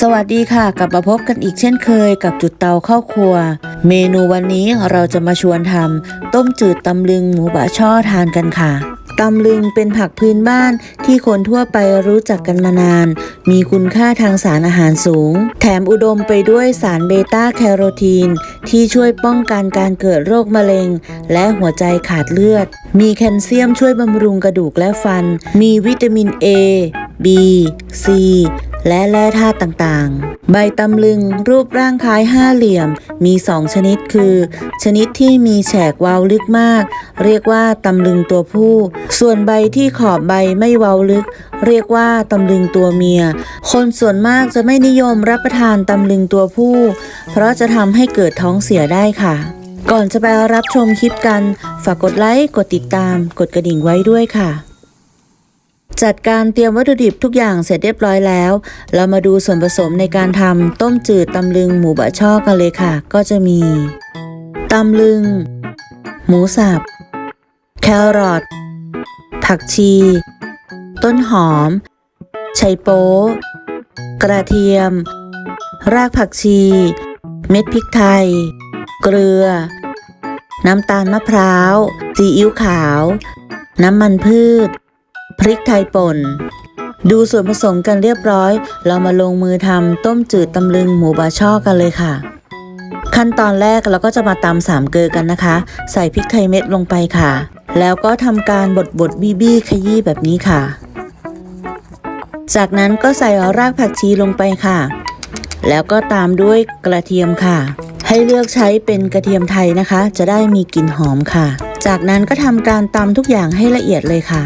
สวัสดีค่ะ กลับมาพบกันอีกเช่นเคยกับจุดเตาเข้าครัว เมนูวันนี้เราจะมาชวนทำต้มจืดตำลึงหมูบะช่อทานกันค่ะตำลึงเป็นผักพื้นบ้านที่คนทั่วไปรู้จักกันมานาน มีคุณค่าทางสารอาหารสูง แถมอุดมไปด้วยสารเบต้าแคโรทีน ที่ช่วยป้องกันการเกิดโรคมะเร็ง และหัวใจขาดเลือด มีแคลเซียมช่วยบำรุงกระดูกและฟัน มีวิตามิน A B C และแร่ธาตุต่างๆ ใบตำลึงรูปร่างคล้ายห้าเหลี่ยม มีสองชนิดคือ ชนิดที่มีแฉกวาวลึกมาก เรียกว่าตำลึงตัวผู้ ส่วนใบที่ขอบใบไม่เวาวลึก เรียกว่าตำลึงตัวเมีย คนส่วนมากจะไม่นิยมรับประทานตำลึงตัวผู้ เพราะจะทำให้เกิดท้องเสียได้ค่ะ ก่อนจะไปรับชมคลิปกัน ฝากกดไลค์ กดติดตาม กดกระดิ่งไว้ด้วยค่ะ จัดการเตรียมวัตถุดิบทุกอย่างเสร็จเรียบร้อยแล้ว เรามาดูส่วนผสมในการทำต้มจืดตำลึงหมูบะช่อกันเลยค่ะ ก็จะมีตำลึง หมูสับ แครอทผักชี ต้นหอม ไชโป๊กระเทียม รากผักชี เม็ดพริกไทย เกลือ น้ำตาลมะพร้าวซีอิ๊วขาว น้ำมันพืช พริกไทยป่น ดูส่วนผสมกันเรียบร้อย เรามาลงมือทำต้มจืดตำลึงหมูบาช่อกันเลยค่ะ ขั้นตอนแรกเราก็จะมาตำสามเกลือกันนะคะ ใส่พริกไทยเม็ดลงไปค่ะ แล้วก็ทำการบดบดบี้บี้ขยี้แบบนี้ค่ะ จากนั้นก็ใส่รากผักชีลงไปค่ะ แล้วก็ตามด้วยกระเทียมค่ะให้เลือกใช้เป็นกระเทียมไทยนะคะ จะได้มีกลิ่นหอมค่ะ จากนั้นก็ทำการตำทุกอย่างให้ละเอียดเลยค่ะ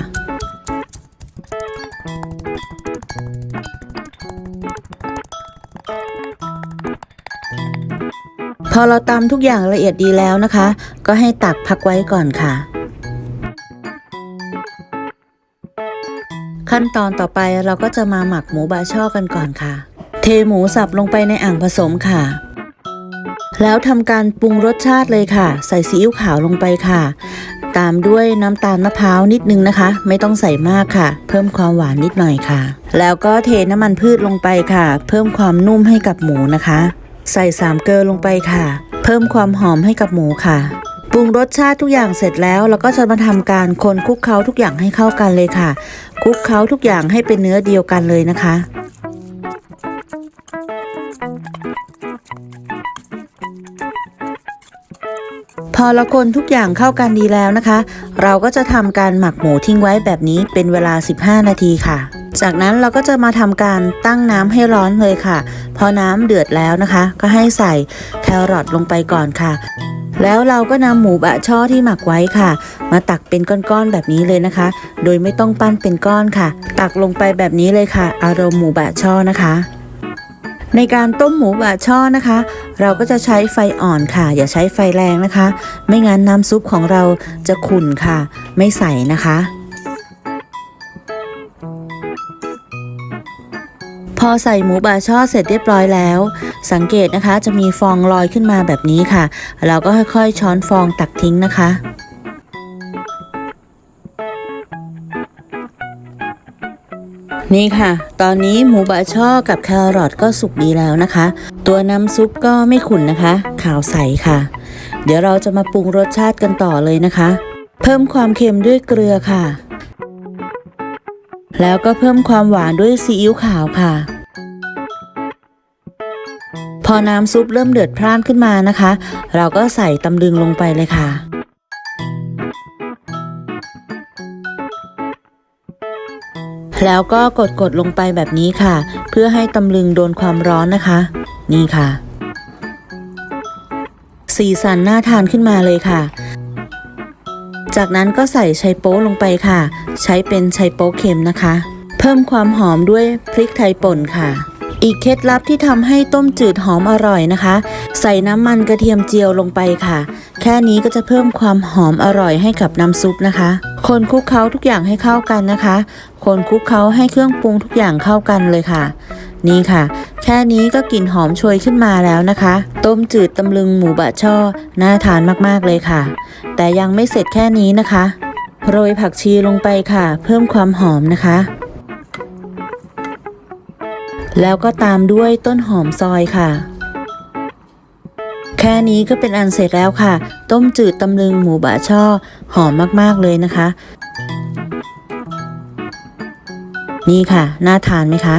พอเราตำทุกอย่างละเอียดดีแล้วนะคะ ก็ให้ตักพักไว้ก่อนค่ะ ขั้นตอนต่อไปเราก็จะมาหมักหมูบาช่อกันก่อนค่ะ เทหมูสับลงไปในอ่างผสมค่ะ แล้วทำการปรุงรสชาติเลยค่ะ ใส่ซีอิ๊วขาวลงไปค่ะ ตามด้วยน้ำตาลมะพร้าวนิดนึงนะคะ ไม่ต้องใส่มากค่ะ เพิ่มความหวานนิดหน่อยค่ะ แล้วก็เทน้ำมันพืชลงไปค่ะ เพิ่มความนุ่มให้กับหมูนะคะ ใส่สามเกลือลงไปค่ะ เพิ่มความหอมให้กับหมูค่ะปรุงรสชาติทุกอย่างเสร็จแล้วเราก็จะมาทำการคนคลุกเคล้าทุกอย่างให้เข้ากันเลยค่ะคลุกเคล้าทุกอย่างให้เป็นเนื้อเดียวกันเลยนะคะ พอเราคนทุกอย่างเข้ากันดีแล้วนะคะ เราก็จะทำการหมักหมูทิ้งไว้แบบนี้เป็นเวลา 15 นาทีค่ะ จากนั้นเราก็จะมาทำการตั้งน้ำให้ร้อนเลยค่ะ พอน้ำเดือดแล้วนะคะ ก็ให้ใส่แครอทลงไปก่อนค่ะ แล้วเราก็นำหมูบะช่อที่หมักไว้ค่ะ มาตักเป็นก้อนๆแบบนี้เลยนะคะ โดยไม่ต้องปั้นเป็นก้อนค่ะ ตักลงไปแบบนี้เลยค่ะ อารมณ์หมูบะช่อนะคะในการต้มหมูบะช่อนะคะ เราก็จะใช้ไฟอ่อนค่ะ อย่าใช้ไฟแรงนะคะ ไม่งั้นน้ำซุปของเราจะขุ่นค่ะ ไม่ใสนะคะ พอใส่หมูบาช่อเสร็จเรียบร้อยแล้ว สังเกตนะคะจะมีฟองลอยขึ้นมาแบบนี้ค่ะ เราก็ค่อยๆช้อนฟองตักทิ้งนะคะนี่ค่ะ ตอนนี้หมูบะช่อกับแครอทก็สุกดีแล้วนะคะ ตัวน้ำซุปก็ไม่ขุ่นนะคะ ขาวใสค่ะ เดี๋ยวเราจะมาปรุงรสชาติกันต่อเลยนะคะ เพิ่มความเค็มด้วยเกลือค่ะ แล้วก็เพิ่มความหวานด้วยซีอิ๊วขาวค่ะ พอน้ำซุปเริ่มเดือดพร่านขึ้นมานะคะ เราก็ใส่ตำลึงลงไปเลยค่ะ แล้วก็กดกดๆลงไปแบบนี้ค่ะ เพื่อให้ตำลึงโดนความร้อนนะคะ นี่ค่ะ สีสันน่าทานขึ้นมาเลยค่ะ จากนั้นก็ใส่ไชโป๊ลงไปค่ะ ใช้เป็นไชโป๊เค็มนะคะ เพิ่มความหอมด้วยพริกไทยป่นค่ะ อีกเคล็ดลับที่ทำให้ต้มจืดหอมอร่อยนะคะ ใส่น้ำมันกระเทียมเจียวลงไปค่ะ แค่นี้ก็จะเพิ่มความหอมอร่อยให้กับน้ำซุปนะคะ คนคลุกเคล้าทุกอย่างให้เข้ากันนะคะ คนคลุกเคล้าให้เครื่องปรุงทุกอย่างเข้ากันเลยค่ะ นี่ค่ะ แค่นี้ก็กลิ่นหอมโชยขึ้นมาแล้วนะคะ ต้มจืดตำลึงหมูบะช่อ น่าทานมากๆเลยค่ะ แต่ยังไม่เสร็จแค่นี้นะคะ โรยผักชีลงไปค่ะ เพิ่มความหอมนะคะ แล้วก็ตามด้วยต้นหอมซอยค่ะ แค่นี้ก็เป็นอันเสร็จแล้วค่ะ ต้มจืดตำลึงหมูบะช่อ หอมมากๆเลยนะคะ นี่ค่ะ น่าทานไหมคะ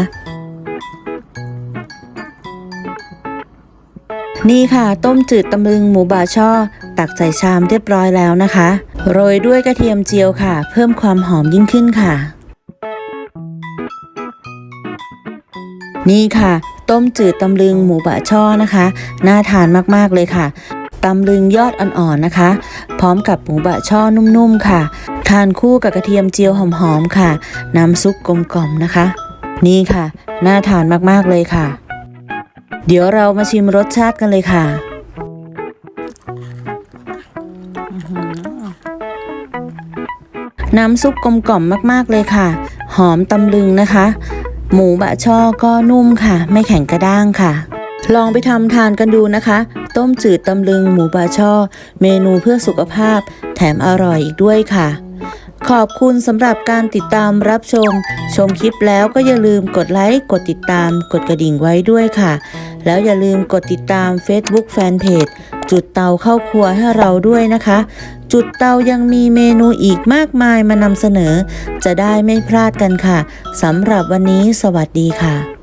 นี่ค่ะ ต้มจืดตำลึงหมูบาช่อ ตักใส่ชามเรียบร้อยแล้วนะคะ โรยด้วยกระเทียมเจียวค่ะ เพิ่มความหอมยิ่งขึ้นค่ะ นี่ค่ะ ต้มจืดตำลึงหมูบะช่อนะคะ น่าทานมากๆเลยค่ะตำลึงยอดอ่อนๆนะคะ พร้อมกับหมูบะช่อนุ่มๆค่ะ ทานคู่กับกระเทียมเจียวหอมๆค่ะ น้ำซุปกลมกล่อมนะคะ นี่ค่ะ น่าทานมากๆเลยค่ะ เดี๋ยวเรามาชิมรสชาติกันเลยค่ะ น้ำซุปกลมกล่อมมากๆเลยค่ะ หอมตำลึงนะคะ หมูบะช่อก็นุ่มค่ะ ไม่แข็งกระด้างค่ะ ลองไปทำทานกันดูนะคะ ต้มจืดตำลึงหมูบะช่อ เมนูเพื่อสุขภาพ แถมอร่อยอีกด้วยค่ะ ขอบคุณสำหรับการติดตามรับชม ชมคลิปแล้วก็อย่าลืมกดไลค์ กดติดตาม กดกระดิ่งไว้ด้วยค่ะ แล้วอย่าลืมกดติดตาม Facebook Fanpage จุดเตาเข้าครัวให้เราด้วยนะคะ จุดเตายังมีเมนูอีกมากมายมานำเสนอ จะได้ไม่พลาดกันค่ะสำหรับวันนี้สวัสดีค่ะ「